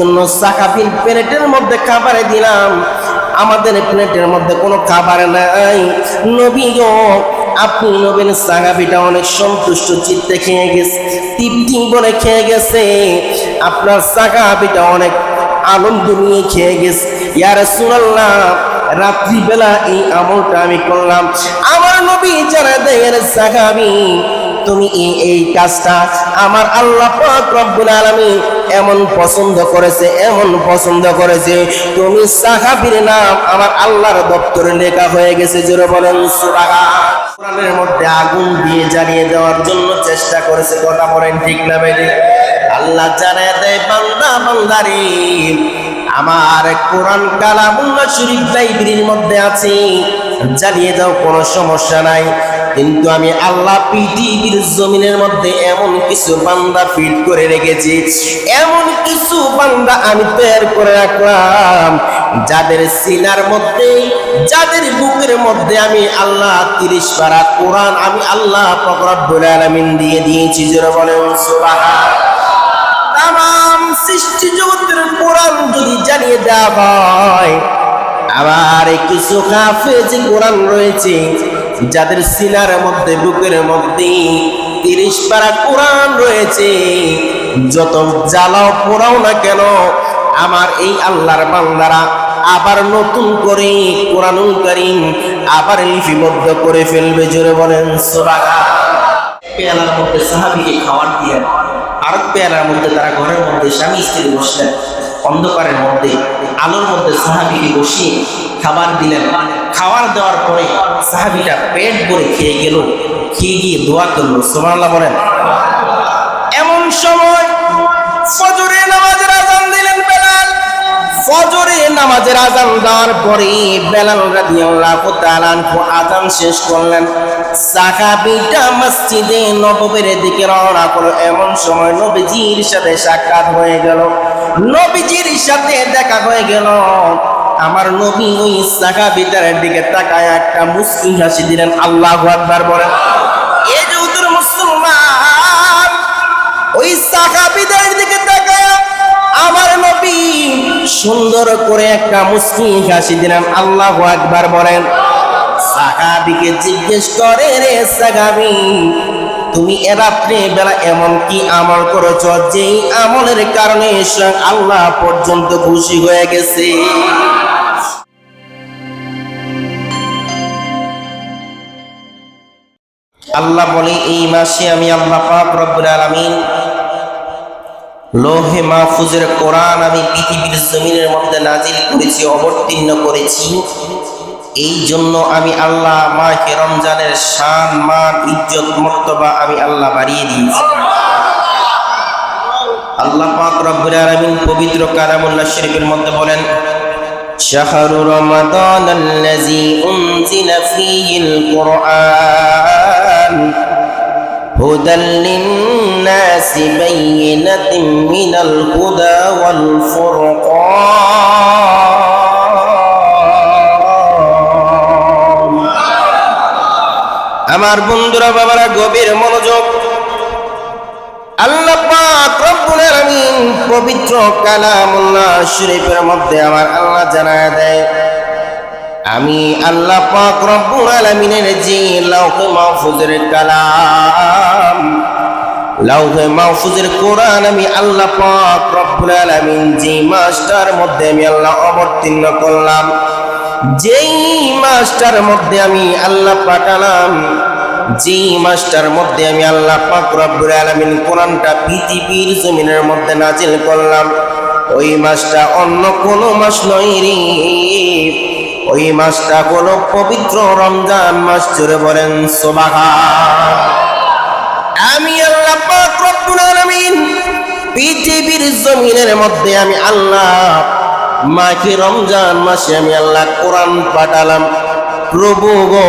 জন্য সাকাবিন প্লেটের মধ্যে খাবারে দিলাম। আমাদের প্লেটের মধ্যে কোনো খাবার নাই। নবী আপনি নবীন সাহাবিটা অনেক সন্তুষ্ট, চিত্তে খেয়ে গেছে, তৃপ্তি বলে খেয়ে গেছে। আপনার সাহাবিটা অনেক আনন্দ নিয়ে খেয়ে গেছে। ইয়ার সুনাল্লাহ রাত্রিবেলা এই আমলটা আমি করলাম। আমার নবী যারা দেয়ের সাহাবি, তুমি এই কাজটা আমার আল্লাহ রব্বুল আলামিন এমন পছন্দ করেছে, এমন পছন্দ করেছে। তুমি সাহাবীর নাম আমার আল্লাহর দপ্তরে লেখা হয়ে গেছে, জোরে বলেন কোরআনের মধ্যে আগুন দিয়ে জ্বালিয়ে দেওয়ার জন্য চেষ্টা করেছে, কথা বলেন ঠিক না বেদি আল্লাহ জানায় দেয়, বান্দা, বান্দারি, আমার কোরআন কালামুল্লাহ শরীফ লাইব্রেরির মধ্যে আছে। জ্বালিয়ে দাও, কোনো সমস্যা নাই। কিন্তু আমি আল্লাহ পৃথিবীর জমিনের মধ্যে এমন কিছু বান্দা ফিট করে রেখেছি, এমন কিছু বান্দা আমি তৈরি করে রাখলাম, যাদের সিনার মধ্যে, যাদের বুকের মধ্যে আমি আল্লাহ তিরিশ পারা কোরআন আমি আল্লাহ ফকরাবুল আলামিন দিয়ে দিয়েছি বলেন সুবহান তাম সৃষ্টি জগতের কোরআন যদি জানিয়ে দেওয়া হয় আবার কিছু কাফেজি কোরআন রয়েছে যাদের সিনার মধ্যে, বুকের মধ্যে তিরিশ পারা কোরআন রয়েছে, যত জ্বালাও, পোড়াও না কেন, আমার এই আল্লাহর বান্দারা আবার নতুন করে কোরআনুল করিম আবার লিপিবদ্ধ করে ফেলবে, জোরে বলেন পেয়ালার মধ্যে সাহাবিকে খাবার দিয়ে আর পেয়ালার মধ্যে তারা ঘরের মধ্যে স্বামী স্ত্রী বসলেন, অন্ধকারের মধ্যে, আলোর মধ্যে সাহাবিকে বসিয়ে খাবার দিলেন। খাবার দেওয়ার পরে সাহাবিটা পেট ভরে খেয়ে গেল। খেয়ে গিয়ে দোয়া করল সোমাল্লাহ বলেন। এমন সময় নামাজের আজান দিলেন নামাজের আজান পরে শেষ করলেন। রওনা করল এমন সময় সাক্ষাৎ হয়ে গেল। নবীজির সাথে দেখা হয়ে গেল। আমার নবী ওই সাহাবীটার দিকে তাকায় একটা মুসলিম হাসি দিলেন, আল্লাহু আকবার বলেন। এ যে উত্তর মুসলমান, ওই সাহাবীদের দিকে তাকায় আমার নবী সুন্দর করে একটা মুসকি হাসি দিলেন, আল্লাহু আকবার বলেন। সাহাবীকে জিজ্ঞেস করে, রে সাহাবী, তুমি এ রাত্রে বেলা এমন কি আমল করেছ, যেই আমলের কারণে আল্লাহ পর্যন্ত খুশি হয়ে গেছে? আল্লাহ বলে, এই মাসে আমি আল্লাহ পাক রব্বুল আলামিন লোহে মাহফুজের কোরআন আমি পৃথিবীর জমিনের মধ্যে নাজিল করেছি, অবতীর্ণ করেছি। এই জন্য আমি আল্লাহ মাকে রমজানের শান, মান, ইজ্জত, মর্তবা আমি আল্লাহ বাড়িয়ে দিয়েছি। আল্লাহ পাক রব্বুল আলামিন পবিত্র কালামুল্লাহ শরীফের মধ্যে বলেন, শাহরু রমাদান আল্লাযী উনজিলা ফীহিল কোরআন। هدى للناس بينة من الهدى والفرقان আমার বন্ধুরা বাবারা গভীর মনোযোগ আল্লাহ পাক রব্বুল আলামিন পবিত্র কালামুল্লাহ শরীফের মধ্যে আমার আল্লাহ জানায় দেয় আমি আল্লাহ পাক রব্বুল আলামিনের যে লাউহে মাহফুজের কালাম, লাউহে মাহফুজের কোরআন আমি আল্লাহ পাক রব্বুল আলামিন যে মাসটার মধ্যে আমি আল্লাহ অবতীর্ণ করলাম, যেই মাসটার মধ্যে আমি আল্লাহ পাঠালাম যেই মাসটার মধ্যে আমি আল্লাহ পাক রব্বুল আলামিন কোরআনটা পৃথিবীর জমিনের মধ্যে নাজিল করলাম, ওই মাসটা অন্য কোনো মাস নয় রে। ওই মাসটা হলো পবিত্র রমজান মাস জুড়ে বলেন আমি আল্লাহ পৃথিবীর জমিনের মধ্যে আমি আল্লাহ মাকে রমজান মাসে আমি আল্লাহ কোরআন পাঠালাম। প্রভু গো,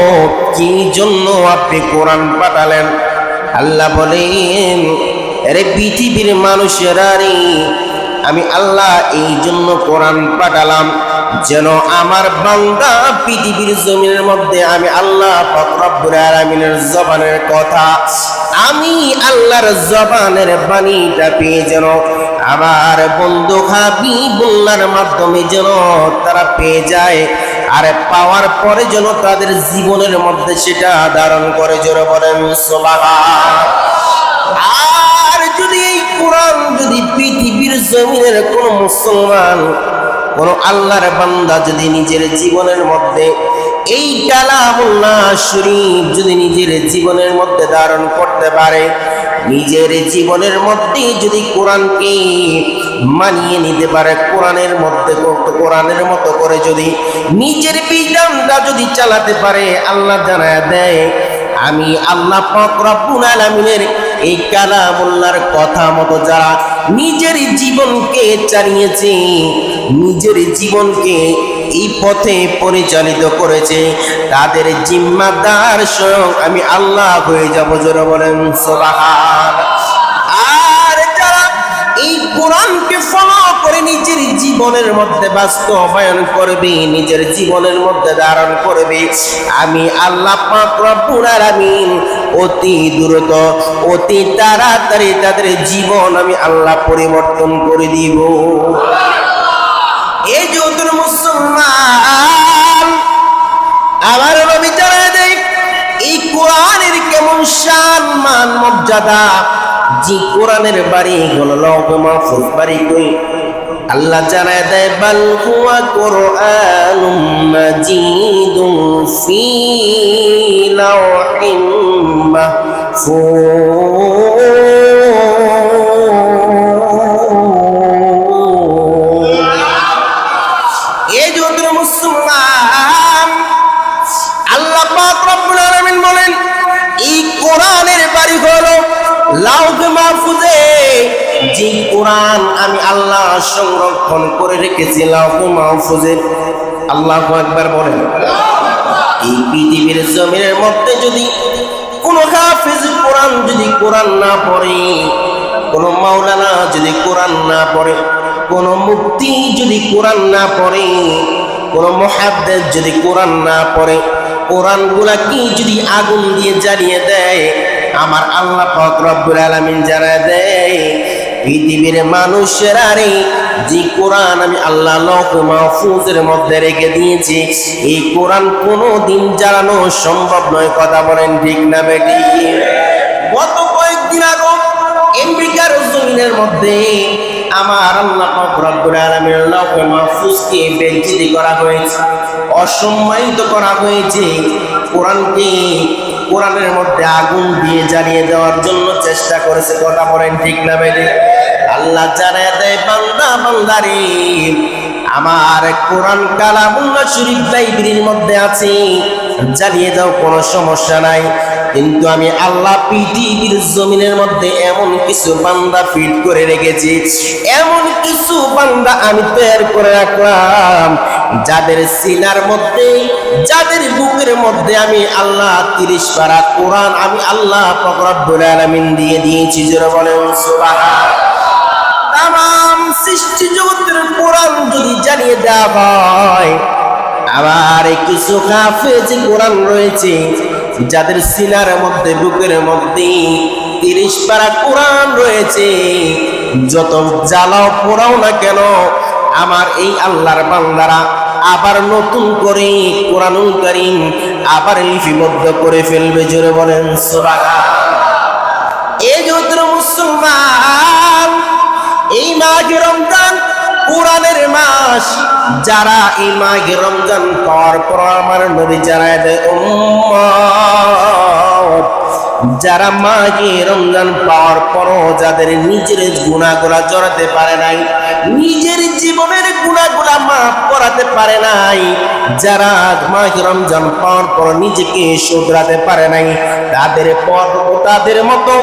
কি জন্য আপনি কোরআন পাঠালেন? আল্লাহ বলেন, আরে পৃথিবীর মানুষেরা রে আমি আল্লাহ এই জন্য কোরআন পাঠালাম। যেন আমার বান্দা পৃথিবীর জমিনের মধ্যে আমি আল্লাহ রব্বুল আলামিনের জবানের কথা, আমি আল্লাহর জবানের বাণীটা পেয়ে যেন আমার বন্ধু হাবিবুল্লাহর মাধ্যমে যেন তারা পেয়ে যায় আর পাওয়ার পরে যেন তাদের জীবনের মধ্যে সেটা ধারণ করে। জোরে বলেন আর যদি এই কোরআন যদি পৃথিবীর জমিনের কোন মুসলমান কোন আল্লাহর বান্দা যদি নিজের জীবনের মধ্যে এই কালামুল্লাহ শরীফ যদি নিজের জীবনের মধ্যে ধারণ করতে পারে, নিজের জীবনের মধ্যে যদি কোরআনকে মানিয়ে নিতে পারে, কোরআনের মধ্যে কোরআনের মতো করে যদি নিজের বিধানটা যদি চালাতে পারে, আল্লাহ জানায় দেয়, আমি আল্লাহ পাক রব্বুল আলামিনের এই কালামুল্লাহর কথা মতো যারা নিজের জীবনকে চালিয়েছে, নিজের জীবনকে এই পথে পরিচালিত করেছে। তাদের জিম্মাদার স্বয়ং আমি আল্লাহ হয়ে যাব, জোরে বলেন সুবহান করে নিজের জীবনের মধ্যে বাস্তবায়ন করবে, নিজের জীবনের মধ্যে ধারণ করবে। আমি আল্লাহ পাক রব্বুল আলামিন অতি দ্রুত, অতি তাড়াতাড়ি তাদের জীবন আমি আল্লাহ পরিবর্তন করে দিব। এই যে মুসলমান আবার নবী দেয়, এই কোরআনের কেমন শান মান মর্যাদা, যে কোরআনের বাড়ি হলো লৌহ মাহফুজ বাড়ি কই? আল্লাহ জানায় দেয় বাল হুয়া কোরআনুম মাজিদুন ফি লাওহিম মাহফুজ। কোরআন আমি আল্লাহ সংরক্ষণ করে রেখেছি লাউহ মাহফুজে। আল্লাহু আকবার বলেন। এই পৃথিবীর জমিনের মধ্যে যদি কোন হাফেজ কোরআন যদি কোরআন না পড়ে, কোন মাওলানা যদি কোরআন না পড়ে, কোন মুক্তি যদি কোরআন না পড়ে, কোন মহাদ্দেশ যদি কোরআন না পড়ে কোরআনগুলা কি যদি আগুন দিয়ে জ্বালিয়ে দেয়, আমার আল্লাহ পাক রব্বুল আলামিন জানায় দেয় পৃথিবীর মানুষের আরে, যে কোরআন আমি আল্লাহ লৌহ মাহফুজের মধ্যে রেখে দিয়েছি, এই কোরআন কোনো দিন জানানো সম্ভব নয়, কথা বলেন ঠিক না বেটি? গত কয়েকদিন আগে আমেরিকার জমিনের মধ্যে আমার আল্লাহ রব্বুল আলামিন মাহফুজকে বেজ্জিতি করা হয়েছে, অসম্মানিত করা হয়েছে, কোরআনকে কোরআনের মধ্যে আগুন দিয়ে জ্বালিয়ে দেওয়ার জন্য চেষ্টা করেছে, কথা বলেন ঠিক না বেটি আল্লাহ জানায় দেয়, বান্দা, বান্দারে, আমার কোরআন কালামুল্লাহ শরীফ লাইব্রেরির মধ্যে আছে। জ্বালিয়ে দাও, কোনো সমস্যা নাই। কিন্তু আমি আল্লাহ পৃথিবীর জমিনের মধ্যে এমন কিছু বান্দা ফিট করে রেখেছি, এমন কিছু বান্দা আমি তৈরি করে রাখলাম, যাদের সিনার মধ্যে, যাদের বুকের মধ্যে আমি আল্লাহ তিরিশ পারা কোরআন আমি আল্লাহ ফকরাবুল আলমিন দিয়ে দিয়েছি যারা বলেন তাম সৃষ্টি জগতের কোরআন যদি জানিয়ে দেওয়া হয় আবার কিছু হাফেজ কোরআন রয়েছে, যাদের সিনার মধ্যে, বুকের মধ্যে তিরিশ পারা কোরআন রয়েছে। যত জ্বালাও, পোড়াও না কেন, আমার এই আল্লাহর বান্দারা আবার নতুন করে কোরআনুল করিম আবার লিপিবদ্ধ করে ফেলবে, জোরে বলেন এই যুদ্ধ মুসলমান, এই মাঘে কোরআনের মাস। যারা এই মাঘে রমজান পর পর আমার নবী জানায় দেয় যারা মাঘে রমজান পাওয়ার পরও যাদের নিজের গুণাগুলা জড়াতে পারে নাই, নিজের জীবনের গুণাগুলা মাফ করাতে পারে নাই, যারা মাঘে রমজান পাওয়ার পর নিজেকে শুধরাতে পারে নাই, তাদের পর তাদের মতো,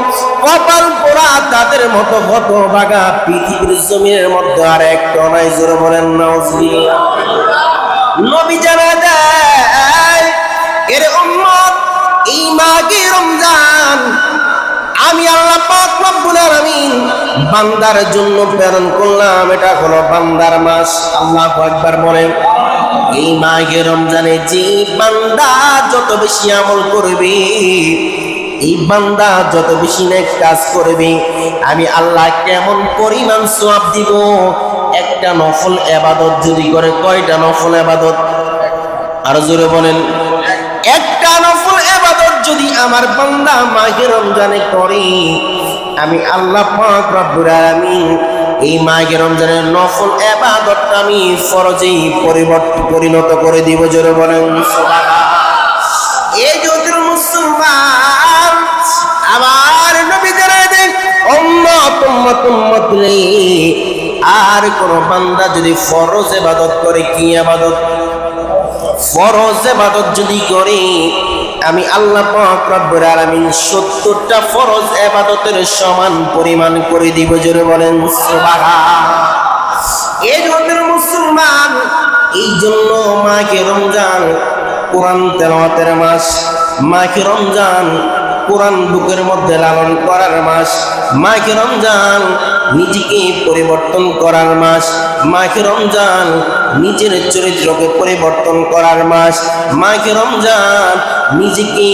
কপাল পোড়া তাদের মতো গত বাগা পৃথিবীর জমিনের মধ্যে আর একটা নাই, জোরে বলেন, নাউজুবিল্লাহ। নবী জানা যায়, এর এই মাঘে রমজান, আমি আল্লাহ পাক রব্বুল আলামিন বান্দার জন্য প্রেরণ করলাম। এটা হলো বান্দার মাস। আল্লাহু আকবার বলেন, এই মাঘে রমজানে যে বান্দা যত বেশি আমল করবে, এই বান্দা যত বেশি নেক কাজ করবে, আমি আল্লাহ কেমন পরিমাণ সওয়াব দিব? একটা নফল এবাদত যদি করে, কয়টা নফল এবাদত? আর জোরে বলেন, একটা নফল যদি আমার বান্দা মাঘে রমজানে করে, আমি আল্লাহ পাক রব্বুল আলামিন এই মাঘে রমজানের নফল এবাদতটা আমি ফরজেই পরিবর্তন পরিণত করে দিব, জোরে বলেন। এই যুগের মুসলমান, আমার নবী জানায় দেন উম্মত উম্মত উম্মত আর কোন বান্দা যদি ফরজ ইবাদত করে, কি ইবাদত ফরজ ইবাদত যদি করে আমি আল্লাহ পাক রব্বুল আলামিন 70টা ফরজ ইবাদতের সমান পরিমাণ করে দিব, জোরে বলেন এই ধরনের মুসলমান, এই জন্য মাকে রমজান, কোরআন তেলাওয়াতের মাস, মাকে রমজান, কোরআন বুকের মধ্যে লালন করার মাস, মাকে রমজান, নিজেকে পরিবর্তন করার মাস মাকে রমজান নিজের চরিত্রকে পরিবর্তন করার মাস। মাকে রমজান নিজেকে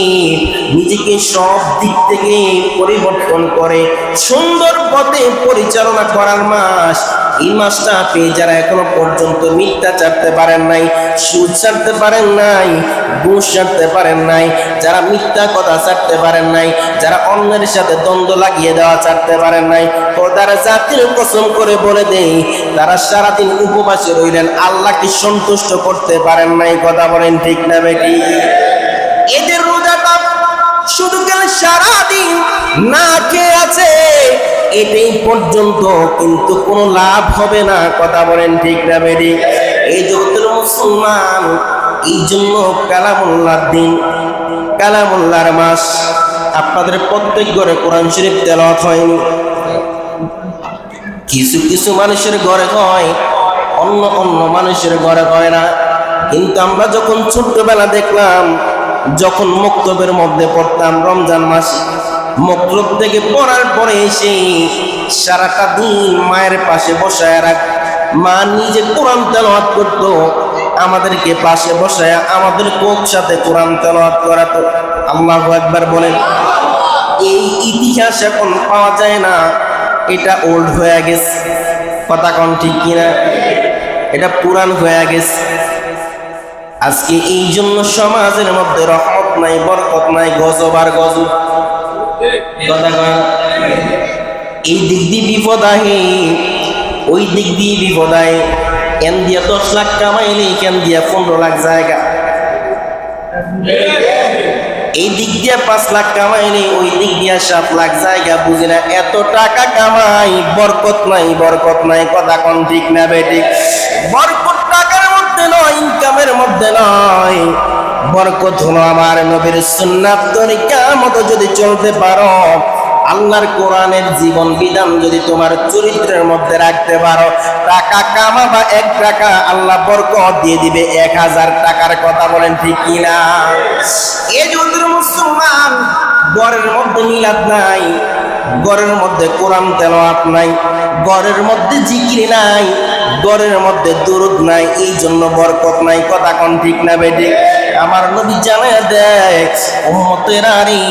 নিজেকে সব দিক থেকে পরিবর্তন করে, সুন্দর পথে পরিচালনা করার মাস। এই মাসটা পেয়ে যারা এখনও পর্যন্ত মিথ্যা চাটতে পারেন নাই, সুদ ছাড়তে পারেন নাই, ঘুষ ছাড়তে পারেন নাই, যারা মিথ্যা কথা ছাড়তে পারেন নাই, যারা অন্যের সাথে দ্বন্দ্ব লাগিয়ে দেওয়া ছাড়তে পারেন নাই তারা জাতির কসম করে বলে দেই, তারা সারাদিন উপবাসে রইলেন আল্লাহকে সন্তুষ্ট করতে পারেন নাই? কথা বলেন ঠিক না বেটি? এদের রোজাটা শুধু গেলে সারাদিন না খেয়ে আছে এটাই পর্যন্ত কিন্তু কোনো লাভ হবে না, কথা বলেন ঠিক না বেরি এই জগতের মুসলমান, এই জন্য কালামুল্লার দিন, কালামুল্লার মাস, আপনাদের প্রত্যেক ঘরে কোরআন শরীফ তেলাওয়াত হয়নি। কিছু কিছু মানুষের ঘরে হয়, অন্য অন্য মানুষের ঘরে হয় না। কিন্তু আমরা যখন ছোট্টবেলা দেখলাম, যখন মক্তবের মধ্যে পড়তাম রমজান মাসে, মক্তব থেকে পড়ার পরে এসে সারাটা দিন মায়ের পাশে বসায় রাখ, মা নিজে কোরআন তেলাওয়াত করত, আমাদেরকে পাশে বসায় আমাদের কোক সাথে কোরআন তেলাওয়াত করাতো। আল্লাহ একবার বলেন, এই ইতিহাস এখন পাওয়া যায় না। এটা ওল্ড হয়ে গেছে। কথা কন ঠিক কিনা? এটা পুরান হয়ে গেছে। আজকে এই জন্য সমাজের মধ্যে রহমত নাই, বরকত নাই, গজব আর গজব। এই দিক দিয়ে বিপদ আহে, ওই দিক দিয়ে বিপদ আহে। এন দিয়া দশ লাখ কামাইলে কেন দিয়া পনেরো লাখ জায়গা? এই দিক দিয়ে পাঁচ লাখ কামাই নেই, ওই দিক দিয়ে সাত লাখ জায়গা বুঝি না। এত টাকা কামাই, বরকত নাই বরকত নাই, কথা কোন ঠিক না বেঠিক। বরকত টাকার মধ্যে নয় ইনকামের মধ্যে নয়। বরকত হলো আমার নবীর সুন্নাত তরিকা মতো যদি চলতে পারো আল্লাহর কোরআনের জীবন বিধান যদি তোমার চরিত্রের মধ্যে রাখতে পারো, টাকা কামাবা, এক টাকা আল্লাহ বরকত দিয়ে দিবে, এক হাজার টাকার কথা বলেন ঠিক কিনা? এ যদি মুসলমান গড়ের মধ্যে মিলাদ নাই গড়ের মধ্যে কোরআন তেলাওয়াত নাই গড়ের মধ্যে জিকির নাই গড়ের মধ্যে দুরুদ নাই এই জন্য বরকত নাই, কথা কোন ঠিক না বেঠিক? আমার নবী জানা দেয়, উম্মতের আরে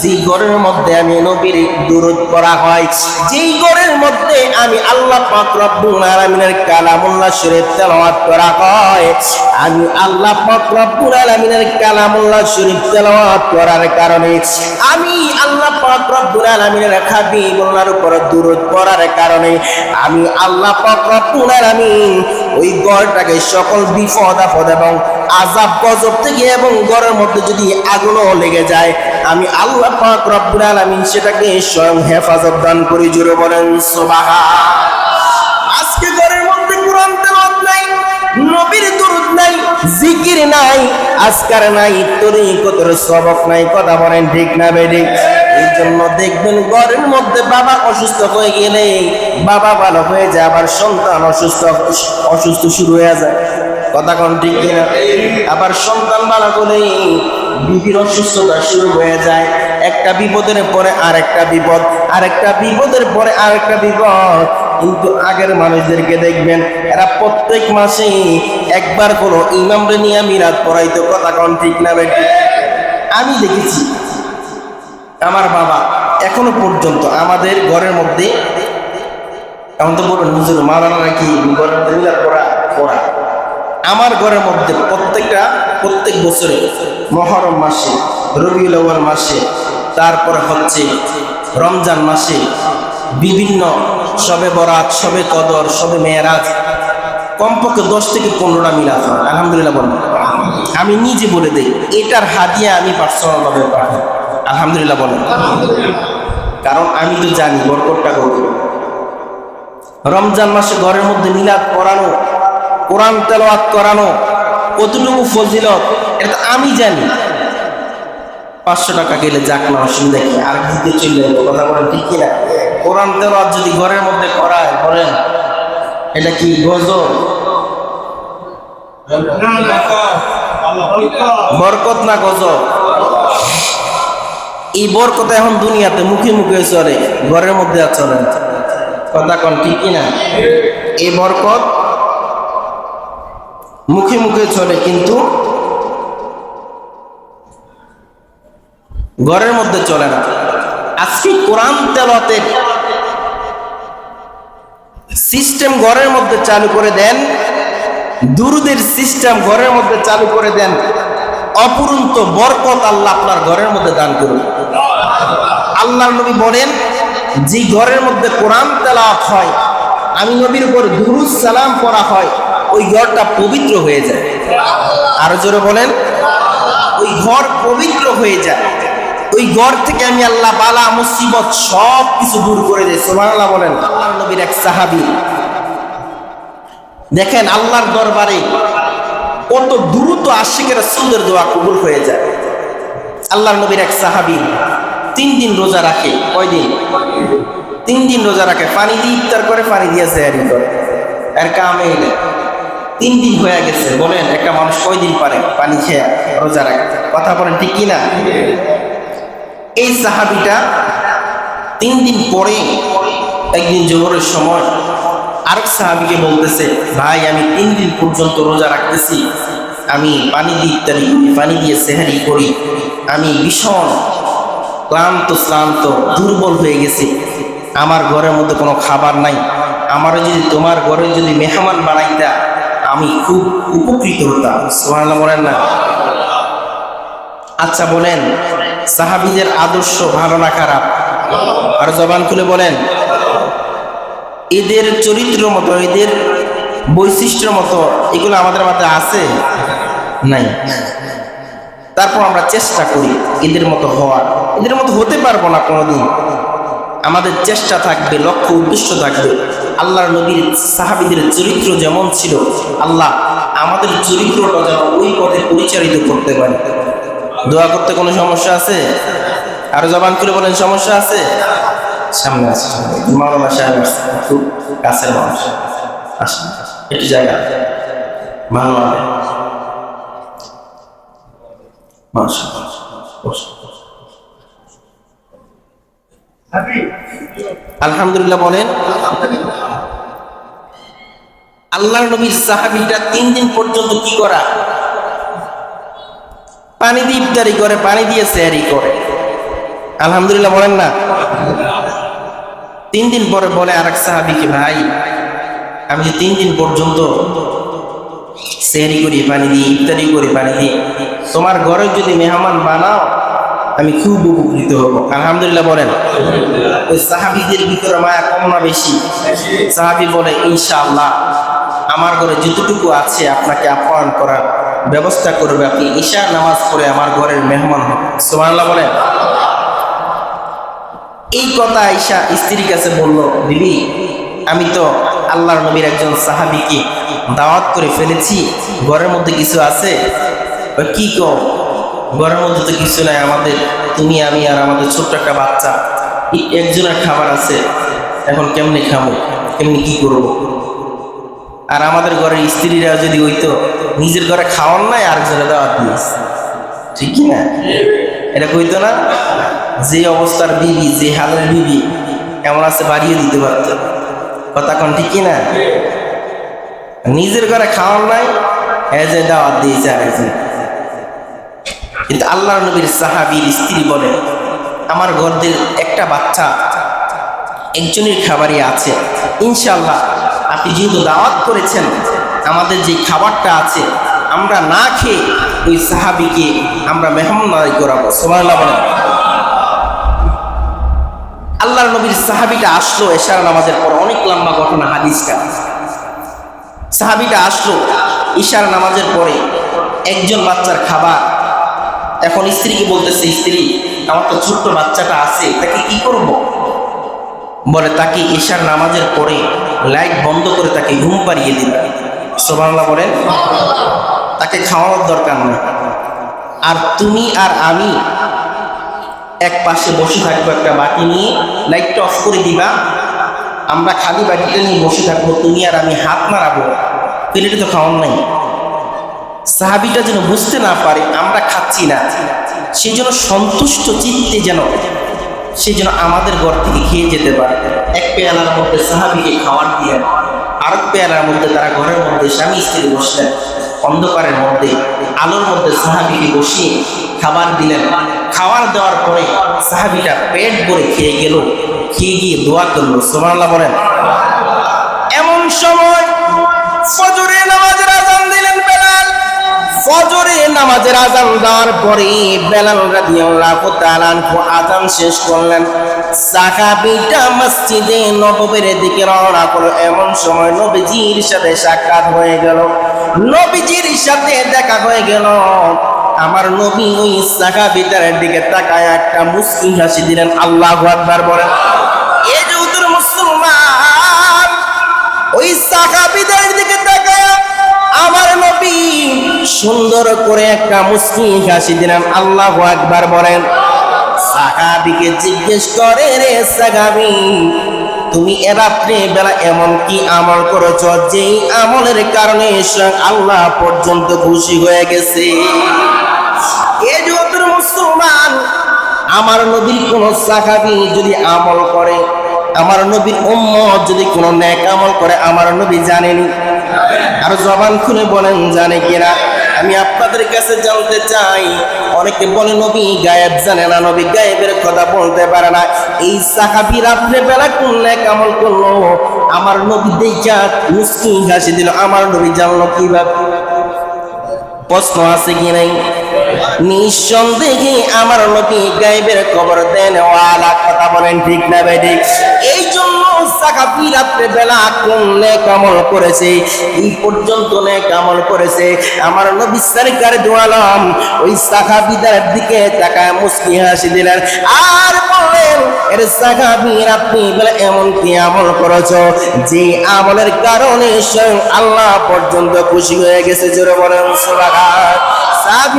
যে ঘরের মধ্যে আমি নবীর দুরুদ পড়া হয়, যেই ঘরের মধ্যে আমি আল্লাহ পাক রব্বুল আলামিনের কালামুল্লাহ শরীফ তেলাওয়াত করা হয়, আমি আল্লাহ পাক রব্বুল আলামিনের কালামুল্লাহ শরীফ তেলাওয়াত করার কারণে, আমি আল্লাহ পাক রব্বুল আলামিনের হাবিবুল্লাহর উপর দুরুদ পড়ার কারণে, আমি আল্লাহ পাক রব্বুল আলামিন ওই গড়টাকে সকল বিপদ আপদ এবং আজাব গজব থেকে এবং ঘরের মধ্যে যদি আগুনও লেগে যায়, আমি আল্লাহ পাক রব্বুল আলামিন সেটাকে স্বয়ং হেফাজত দান করি জুড়ে বলেন সুবহান আজকে ঘরের মধ্যে কোরআন তেলাওয়াত নাই, নবীর দুরুদ নাই, জিকির নাই, আজকার নাই, তরিকতের সবক নাই, কথা বলেন ঠিক না এই জন্য দেখবেন ঘরের মধ্যে বাবা অসুস্থ হয়ে গেলে বাবা ভালো হয়ে যায়, আবার সন্তান অসুস্থ অসুস্থ শুরু হয়ে যায়। কথা কোন ঠিক কিনা? আবার সন্তান ভালো হলেই বিবির অসুস্থতা শুরু হয়ে যায়। একটা বিপদের পরে আরেকটা বিপদ, আরেকটা বিপদের পরে আরেকটা বিপদ। কিন্তু আগের মানুষদেরকে দেখবেন, এরা প্রত্যেক মাসে একবার কোনো ইমামরে নিয়ে মিরাত পড়াইতো। কথা কোন ঠিক না বেটি? আমি দেখেছি। আমার বাবা এখনও পর্যন্ত আমাদের ঘরের মধ্যে, এখন তো বলুন, হুজুর, মাওলানা কি ঘরের মধ্যে মিলাদ পড়া পড়া। আমার ঘরের মধ্যে প্রত্যেকটা, প্রত্যেক বছরে মহরম মাসে আউয়াল মাসে, তারপরে হচ্ছে রমজান মাসে বিভিন্ন সবে বরাত সবে কদর সবে মেয়েরাজ, কমপক্ষে দশ থেকে পনেরোটা মিলাদ আলহামদুলিল্লাহ বলেন। আমি নিজে বলে দিই, এটার হাদিয়া আমি পার্সোনালভাবে পাঠাই আলহামদুলিল্লাহ বলেন। কারণ আমি তো জানি বরকটটা করব রমজান মাসে ঘরের মধ্যে মিলাদ পড়ানো কোরআন তেলাওয়াত করানো, কতটুকু ফজিলত, এটা আমি জানি। পাঁচশো টাকা গেলে যাক না, অসুবিধা কি? আর দিতে চলে কথা বলেন, ঠিক কিনা? কোরআন তেলাওয়াত যদি ঘরের মধ্যে করায়, বলেন, এটা কি গজব? বরকত না গজব? এই বরকত এখন দুনিয়াতে মুখে মুখে চলে, ঘরের মধ্যে আর চলে কথা কন, ঠিক কিনা? এই বরকত মুখে মুখে চলে, কিন্তু ঘরের মধ্যে চলে না। আজকে কোরআন তেলতের সিস্টেম ঘরের মধ্যে চালু করে দেন, দুরুদের সিস্টেম ঘরের মধ্যে চালু করে দেন, অপুরন্ত বরকত আল্লাহ আপনার ঘরের মধ্যে দান করুন। আল্লাহ নবী বলেন, যে ঘরের মধ্যে কোরআন তেলাওয়াত হয়, আমি নবীর উপর দুরুস সালাম পড়া হয় ওই ঘরটা পবিত্র হয়ে যায়। আরও জোরে বলেন, ওই ঘর পবিত্র হয়ে যায়। ওই ঘর থেকে আমি আল্লাহ বালা, মুসিবত সব কিছু দূর করে দেয়। সুবহানাল্লাহ বলেন আল্লাহ নবীর এক সাহাবি। দেখেন আল্লাহর দরবারে কত দ্রুত আশিকের সুন্দর দোয়া কবুল হয়ে যায়। আল্লাহ নবীর এক সাহাবী তিন দিন রোজা রাখে। কয়দিন তিন দিন রোজা রাখে। পানি দিয়ে ইফতার করে, পানি দিয়ে সেহারি করে। এর কামে তিন দিন হয়ে গেছে, বলেন, একটা মানুষ কয়দিন পারে পানি খেয়ে রোজা রাখে? কথা বলেন, ঠিক কিনা? এই সাহাবিটা তিন দিন পরে, একদিন জোহরের সময় আরেক সাহাবিকে বলতেছে, ভাই, আমি তিন দিন পর্যন্ত রোজা রাখতেছি। আমি পানি দিয়ে ইত্যাদি পানি দিয়ে সেহারি করি। আমি ভীষণ ক্লান্ত, শ্রান্ত, দুর্বল হয়ে গেছি। আমার ঘরের মধ্যে কোনো খাবার নাই। আমার যদি, তোমার ঘরে যদি মেহমান বানাইতা আমি খুব উপকৃত হতাম। সোহানা বলেন না। আচ্ছা বলেন সাহাবিদের আদর্শ ভালো না খারাপ? আর জবান খুলে বলেন। এদের চরিত্র মতো এদের বৈশিষ্ট্য মতো এগুলো আমাদের মধ্যে আছে? নাই। তারপর আমরা চেষ্টা করি এদের মতো হওয়ার। এদের মতো হতে পারব না কোনোদিন। আমাদের চেষ্টা থাকবে, লক্ষ্য উদ্দেশ্য থাকবে। আল্লাহর নবীর সাহাবিদের চরিত্র যেমন ছিল, আল্লাহ আমাদের চরিত্রটা যেন ওই পথে পরিচালিত করতে পারে। দোয়া করতে কোনো সমস্যা আছে? আরও জবান করে বলেন, সমস্যা আছে? সামনে আছে মাওলানা সাহেব খুব কাছের মানুষ। আসেন, একটু জায়গা। হবে মাশাআল্লাহ। আলহামদুলিল্লাহ বলেন আল্লাহ নবীর সাহাবিটা তিন দিন পর্যন্ত কি করা? পানি দিয়ে ইফতারি করে, পানি দিয়ে সেহারি করে। আলহামদুলিল্লাহ বলেন না? তিন দিন পরে বলে আরেক সাহাবিকে ভাই, আমি যে তিন দিন পর্যন্ত সেহারি করি, পানি দিয়ে ইফতারি করি, পানি দিয়ে। তোমার ঘরে যদি মেহমান বানাও আমি খুব উপকৃত হব। আলহামদুলিল্লাহ বলেন। ওই সাহাবিদের ভিতরে মায়া কম না বেশি। সাহাবি বলে ইনশাআল্লাহ আমার ঘরে যতটুকু আছে আপনাকে আপ্যায়ন করার ব্যবস্থা করবে। আপনি ঈশা নামাজ পড়ে আমার ঘরের মেহমান হন সুবহানাল্লাহ বলেন। এই কথা ঈশা স্ত্রীর কাছে বলল দিদি আমি তো আল্লাহর নবীর একজন সাহাবিকে দাওয়াত করে ফেলেছি। ঘরের মধ্যে কিছু আছে? কি কম ঘরের মধ্যে তো কিছু নাই, আমাদের, তুমি, আমি আর আমাদের ছোট্ট একটা বাচ্চা। একজনের খাবার আছে, এখন কেমনে খাব? কেমনি কি করব? আর আমাদের ঘরের স্ত্রীরা যদি হইতো, নিজের ঘরে খাওয়ার নাই আরেকজনে দাওয়াত দিয়েছে ঠিক না? এটা কইতো না? যে অবস্থার বিবি, যে হালের বিবি, এমন আছে, বাড়িয়ে দিতে পারত। কথা কোন, ঠিক না? নিজের ঘরে খাওয়ার নাই হ্যাঁ যে দাওয়াত দিয়েছে আরেকজন কিন্তু আল্লাহ নবীর সাহাবীর স্ত্রী বলে আমার ঘরদের একটা বাচ্চা একজনের খাবারই আছে। ইনশাল্লাহ আপনি যেহেতু দাওয়াত করেছেন, আমাদের যে খাবারটা আছে, আমরা না খেয়ে ওই সাহাবিকে আমরা মেহমানদারি করাবো। সোমাল্লাহ বলেন। আল্লাহর নবীর সাহাবিটা আসলো এশার নামাজের পর, অনেক লম্বা ঘটনা হাদিসটা। সাহাবিটা আসলো ঈশার নামাজের পরে একজন বাচ্চার খাবার এখন স্ত্রীকে বলতেছে, স্ত্রী, আমার তো ছোট্ট বাচ্চাটা আছে, তাকে কি করব? বলে, তাকে ঈশার নামাজের পরে লাইট বন্ধ করে তাকে ঘুম পাড়িয়ে দিল সোবাংলা বলেন, তাকে খাওয়ানোর দরকার নেই। আর তুমি আর আমি এক পাশে বসে থাকব একটা বাটি নিয়ে, লাইটটা অফ করে দিবা। আমরা খালি বাটিটা নিয়ে বসে থাকব, তুমি আর আমি হাত মারাবো প্লেটে তো খাওয়ান নাই। সাহাবিটা যেন বুঝতে না পারে, আমরা খাচ্ছি না। সেই জন্য সন্তুষ্ট চিত্তে যেন, সে যেন আমাদের ঘর থেকে খেয়ে যেতে পারে। এক পেয়ালার মধ্যে সাহাবিকে খাওয়ার দিলেন আরেক পেয়ালার মধ্যে তারা ঘরের মধ্যে স্বামী স্ত্রী বসলেন। অন্ধকারের মধ্যে, আলোর মধ্যে সাহাবিকে বসিয়ে খাবার দিলেন। খাবার দেওয়ার পরে সাহাবিটা পেট ভরে খেয়ে গেল। খেয়ে গিয়ে দোয়া করল সোমাল্লাহ বলেন, এমন সময় ফজরে নামাজের আজান দেওয়ার পরে বেলাল রাদিয়াল্লাহু তাআলা আজান শেষ করলেন। সাহাবীটা মসজিদে নববীর দিকে রওনা করল এমন সময় নবীজির সাথে সাক্ষাৎ হয়ে গেল। নবীজির সাথে দেখা হয়ে গেল। আমার নবী ওই সাহাবীটার দিকে তাকায়, একটা মুসলিম হাসি দিলেন। আল্লাহু আকবার বলেন। সুন্দর করে একটা মুসলিম হাসি দিলেন আল্লাহ একবার বলেন, সাহাবিকে জিজ্ঞেস করে, রে সাহাবি, তুমি রাত্রে বেলা এমন কি আমল করেছ যেই আমলের কারণে আল্লাহ পর্যন্ত খুশি হয়ে গেছে? এ যত মুসলমান, আমার নবীর কোন সাহাবি যদি আমল করে, আমার নবীর উম্মত যদি কোনো ন্যাক আমল করে, আমার নবী জানেনি। আর জবান খুলে বলেন, জানে কিনা আমি আপনাদের কাছে জানতে চাই, অনেকে বলে, নবী গায়েব জানে না, নবী গায়েবের কথা বলতে পারে না। এই সাহাবি রাত্রে বেলা ন্যাক আমল করল? আমার নবী দেখা মুসকিন হাসি দিল, আমার নবী জানলো কীভাবে? প্রশ্ন আছে কি নাই? নিঃসন্দেহে আমার নবী গায়েবের খবর দেন ওয়ালা কথা বলেন ঠিক না ভাই এই জন্য বেলা করেছে? এই পর্যন্ত করেছে। আমার নবী দিকে দিলেন। আর এমন কি আমল করেছ? যে আমলের কারণে স্বয়ং আল্লাহ পর্যন্ত খুশি হয়ে গেছে। জোরে বলেন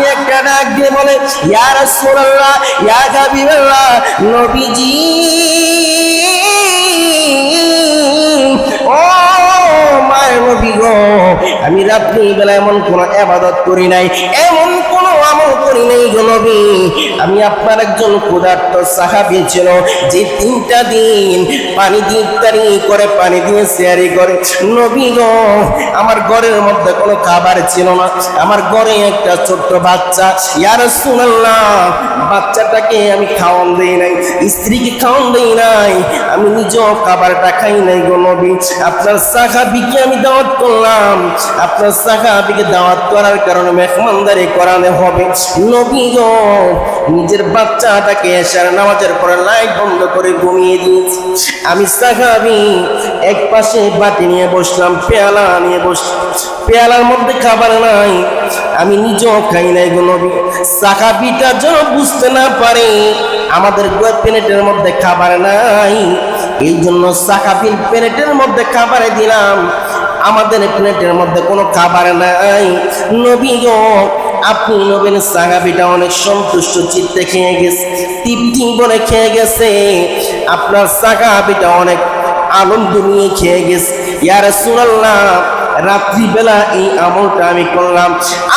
একটা ডাক দিয়ে বলে, ইয়া রাসূলুল্লাহ নবীজি আমি রাত্রি বেলা এমন কোনো আবাদত করি নাই এমন কোনো করি নাই নবী। আমি আপনার একজন ক্ষুধার্ত সাহাবি ছিল, যে তিনটা দিন পানি দিয়ে ইফতারি করে পানি দিয়ে শেয়ারি করে। নবী গো, আমার ঘরের মধ্যে কোনো খাবার ছিল না। আমার ঘরে একটা ছোট্ট বাচ্চা। ইয়ার শুনলাম বাচ্চাটাকে আমি খাওয়ান দেই নাই, স্ত্রীকে খাওয়ান দেই নাই। আমি নিজেও খাবারটা খাই নাই গো নবী। আপনার সাহাবিকে আমি দাওয়াত করলাম। আপনার সাহাবিকে দাওয়াত করার কারণে মেহমানদারি করানো হবে। নবী নিজের বাচ্চাটাকে এসার নামাজের পরে লাইট বন্ধ করে ঘুমিয়ে দিয়েছি। আমি সাহাবি, এক পাশে বাটি নিয়ে বসলাম, পেয়ালা নিয়ে বসলাম। পেয়ালার মধ্যে খাবার নাই, আমি নিজেও খাই নাই গো নবী। সাহাবিটা যেন বুঝতে না পারে, আমাদের প্লেটের মধ্যে খাবার নাই। এই জন্য সাহাবির প্লেটের মধ্যে খাবার দিলাম, আমাদের প্লেটের মধ্যে কোনো খাবার নাই। নবী আপনি নবীন সাহাবিটা অনেক সন্তুষ্ট, চিত্তে খেয়ে গেছে, তৃপ্তি বলে খেয়ে গেছে। আপনার সাহাবিটা অনেক আনন্দ নিয়ে খেয়ে গেছে। ইয়ার সুরাল্লাহ রাত্রিবেলা এই আমলটা আমি করলাম।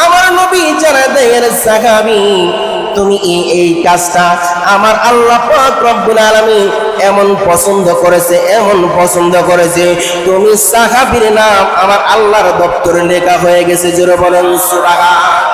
আমার নবী জানা দেয় সাহাবি, তুমি এই এই কাজটা আমার আল্লাহ রব্বুল আলামিন এমন পছন্দ করেছে, এমন পছন্দ করেছে। তুমি সাহাবির নাম আমার আল্লাহর দপ্তরে লেখা হয়ে গেছে, জোরে বলেন সুবহান